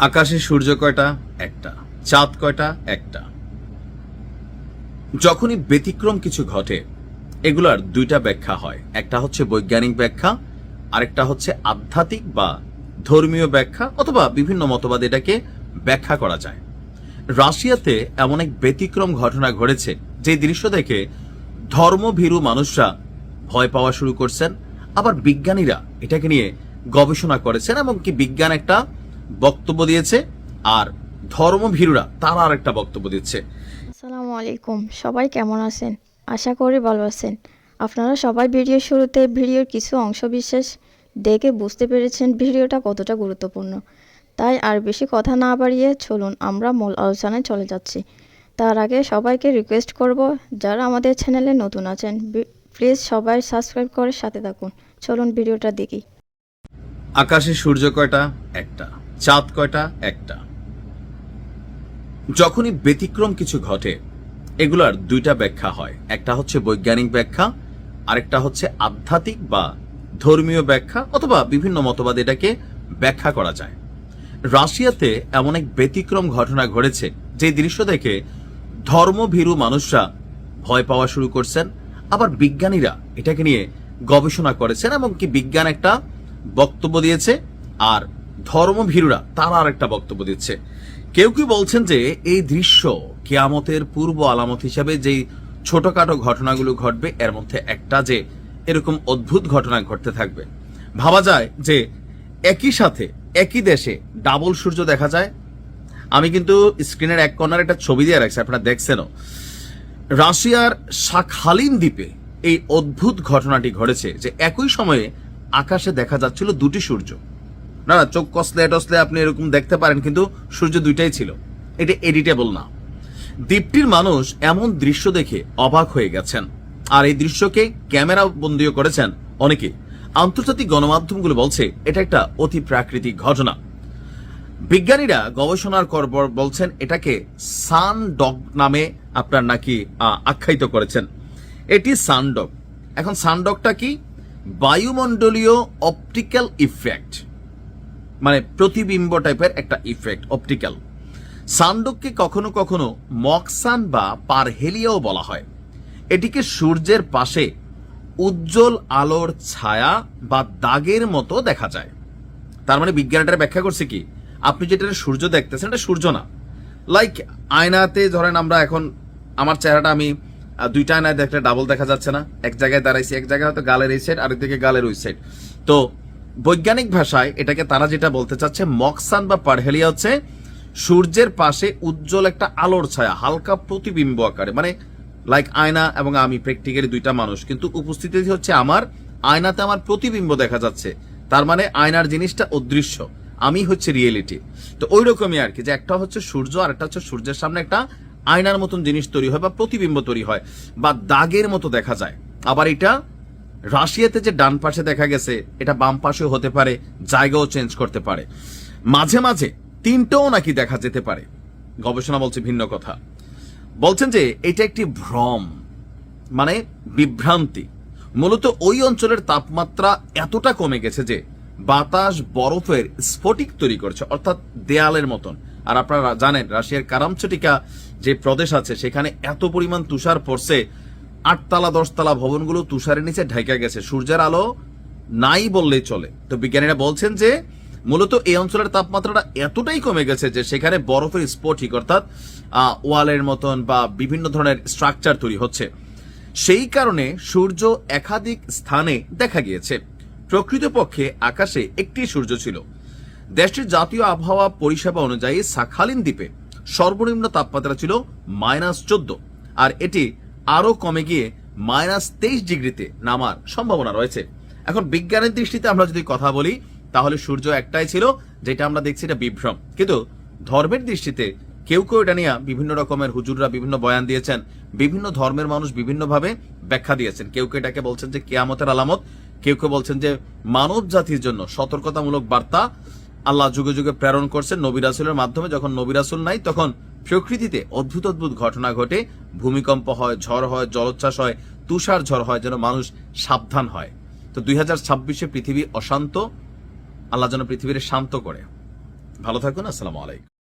আকাশে সূর্য কয়টা? একটা। চাঁদ কয়টা? একটা। যখনই ব্যতিক্রম কিছু ঘটে, এগুলার দুইটা ব্যাখ্যা হয়। একটা হচ্ছে বৈজ্ঞানিক ব্যাখ্যা, আরেকটা হচ্ছে আধ্যাত্মিক বা ধর্মীয় ব্যাখ্যা অথবা বিভিন্ন মতবাদ এটাকে ব্যাখ্যা করা যায়। রাশিয়াতে এমন এক ব্যতিক্রম ঘটনা ঘটেছে যে দৃশ্য দেখে ধর্মভীরু মানুষরা ভয় পাওয়া শুরু করছেন, আবার বিজ্ঞানীরা এটাকে নিয়ে গবেষণা করেছেন এবং কি বিজ্ঞান একটা বক্তব্য দিয়েছে আর ধর্মভীরুরা তারা আর একটা বক্তব্য দিচ্ছে। আসসালামু আলাইকুম সবাই কেমন আছেন? আশা করি ভালো আছেন। আপনারা সবাই ভিডিও শুরুতে ভিডিওর কিছু অংশ বিশেষ দেখে বুঝতে পেরেছেন ভিডিওটা কতটা গুরুত্বপূর্ণ। তাই আর বেশি কথা না বাড়িয়ে চলুন আমরা মূল আলোচনায় চলে যাচ্ছি। তার আগে সবাইকে রিকোয়েস্ট করব যারা আমাদের চ্যানেলে নতুন আছেন প্লিজ সবাই সাবস্ক্রাইব করে সাথে থাকুন। চলুন ভিডিওটা দেখি। আকাশে সূর্য কয়টা? একটা। চাঁদ কয়টা? একটা। যখনই ব্যতিক্রম কিছু ঘটে, এগুলার দুইটা ব্যাখ্যা হয়। একটা হচ্ছে বৈজ্ঞানিক ব্যাখ্যা, আরেকটা হচ্ছে আধ্যাত্মিক বা ধর্মীয় ব্যাখ্যা অথবা বিভিন্ন মতবাদ এটাকে ব্যাখ্যা করা যায়। রাশিয়াতে এমন এক ব্যতিক্রম ঘটনা ঘটেছে, যে দৃশ্য দেখে ধর্মভীরু মানুষরা ভয় পাওয়া শুরু করছেন, আবার বিজ্ঞানীরা এটাকে নিয়ে গবেষণা করেছেন এবং কি বিজ্ঞান একটা বক্তব্য দিয়েছে, আর ধর্মভীরুরা তারা আর একটা বক্তব্য দিচ্ছে। কেউ কেউ বলছেন যে এই দৃশ্য কেয়ামতের পূর্ব আলামত হিসাবে যেই ছোটখাটো ঘটনাগুলো ঘটবে, এর মধ্যে একটা যে এরকম অদ্ভুত ঘটনা ঘটতে থাকবে। ভাবা যায় যে একই সাথে, একই দেশে ডাবল সূর্য দেখা যায়। আমি কিন্তু স্ক্রিনের এক কর্নার একটা ছবি দিয়ে রাখছি, আপনারা দেখছেনও। রাশিয়ার শাখালিন দ্বীপে এই অদ্ভুত ঘটনাটি ঘটেছে যে একই সময়ে আকাশে দেখা যাচ্ছিল দুটি সূর্য। না না, চোখ কসলে, টসলে আপনি এরকম দেখতে পারেন, কিন্তু সূর্য দুইটাই ছিল। এটা এডিটেবল না। দ্বীপটির মানুষ এমন দৃশ্য দেখে অবাক হয়ে গেছেন। আর এই দৃশ্যকে ক্যামেরা বন্দিও করেছেন অনেকে। আন্তর্জাতিক গণমাধ্যমগুলো বলছে, এটা একটা অতি প্রাকৃতিক ঘটনা। বিজ্ঞানীরা গবেষণার পর বলছেন, এটাকে সান ডগ নামে আপনার নাকি আখ্যায়িত করেছেন। এটি সানডগ এখন সানডগটা কি? বায়ুমণ্ডলীয় অপটিক্যাল ইফেক্ট। মানে প্রতিবিম্ব টাইপের একটা ইফেক্ট অপটিক্যাল সানডককে কখনো কখনো মকসান বা পারহেলিয়াও বলা হয়। এটিকে সূর্যের পাশে উজ্জ্বল আলোর ছায়া বা দাগের মতো দেখা যায়। তার মানে বিজ্ঞানীরা ব্যাখ্যা করছে কি? আপনি যেটা সূর্য দেখতেছেন, এটা সূর্য না। লাইক আয়নাতে ধরেন আমরা এখন, আমার চেহারাটা আমি দুইটা আয়নায় দেখলে ডাবল দেখা যাচ্ছে না। এক জায়গায় দাঁড়াইছি, এক জায়গায় হয়তো গালের এই সাইড আরেকদিকে গালের ওই সাইড তো বৈজ্ঞানিক ভাষায় এটাকে তারা যেটা বলতে চাচ্ছে, মকসান বা পারহেলিয়া হচ্ছে সূর্যের পাশে উজ্জ্বল একটা আলোর ছায়া, হালকা প্রতিবিম্ব আকারে। মানে লাইক আয়না এবং আমি প্র্যাকটিক্যালি দুইটা মানুষ। কিন্তু উপস্থিতি হচ্ছে আমার, আয়নাতে আমার প্রতিবিম্ব দেখা যাচ্ছে। তার মানে আয়নার জিনিসটা অদৃশ্য। আমি হচ্ছে রিয়েলিটি তো ওই রকমই আর কি, যে একটা হচ্ছে সূর্য আর একটা হচ্ছে সূর্যের সামনে একটা আয়নার মতন জিনিস তৈরি হয় বা প্রতিবিম্ব তৈরি হয়, বা দাগের মতো দেখা যায়। আবার এটা রাশিয়াতে যে ডান পাশে দেখা গেছে, এটা বাম পাশেও হতে পারে, জায়গাও চেঞ্জ করতে পারে। মাঝে মাঝে তিনটেও নাকি দেখা যেতে পারে। গবেষণা বলছে ভিন্ন কথা। বলছেন যে এটা একটি ভ্রম মানে বিভ্রান্তি। মূলত ওই অঞ্চলের তাপমাত্রা এতটা কমে গেছে যে বাতাস বরফের স্ফটিক তৈরি করছে, অর্থাৎ দেয়ালের মতন। আর আপনারা জানেন, রাশিয়ার কারামচটিকা যে প্রদেশ আছে, সেখানে এত পরিমাণ তুষার পড়ছে আটতলা, দশতলা ভবনগুলো তুষারের নিচে ঢেকে গেছে। সূর্যের আলো নাই বললেই চলে। তো বিজ্ঞানীরা বলছেন যে, মূলত এই অঞ্চলের তাপমাত্রাটা এতটাই কমে গেছে যে সেখানে বরফের স্ফটিক অর্থাৎ ওয়ালের মতন বা বিভিন্ন ধরনের স্ট্রাকচার তৈরি হচ্ছে। সেই কারণে সূর্য একাধিক স্থানে দেখা গিয়েছে। প্রকৃতপক্ষে আকাশে একটি সূর্য ছিল। দেশটির জাতীয় আবহাওয়া পরিষেবা অনুযায়ী সাখালিন দ্বীপে সর্বনিম্ন তাপমাত্রা ছিল মাইনাস চোদ্দ। আর এটি আরও কমে গিয়ে মাইনাস তেইশ ডিগ্রিতে নামার সম্ভাবনা রয়েছে। এখন বিজ্ঞানের দৃষ্টিতে আমরা যদি কথা বলি, তাহলে সূর্য একটাই ছিল, যেটা আমরা দেখছি এটা বিভ্রম। কিন্তু ধর্মের দৃষ্টিতে কেউ কেউ এটা নিয়ে বিভিন্ন রকমের হুজুররা বিভিন্ন বয়ান দিয়েছেন, বিভিন্ন ধর্মের মানুষ বিভিন্নভাবে ব্যাখ্যা দিয়েছেন। কেউ কেউ এটাকে বলছেন যে কেয়ামতের আলামত, কেউ কেউ বলছেন যে মানব জাতির জন্য সতর্কতামূলক বার্তা আল্লাহ যুগে যুগে প্রেরণ করছেন নবিরাসুলের মাধ্যমে। যখন নবিরাসুল নাই, তখন প্রকৃতিতে অদ্ভুত অদ্ভুত ঘটনা ঘটে। ভূমিকম্প হয়, ঝড় হয়, জলোচ্ছ্বাস হয়, তুষার ঝড় হয়, যেন মানুষ সাবধান হয়। তো দুই হাজার ছাব্বিশে পৃথিবী অশান্ত। আল্লাহ যেন পৃথিবীর শান্ত করে। ভালো থাকুন, আসসালামু আলাইকুম।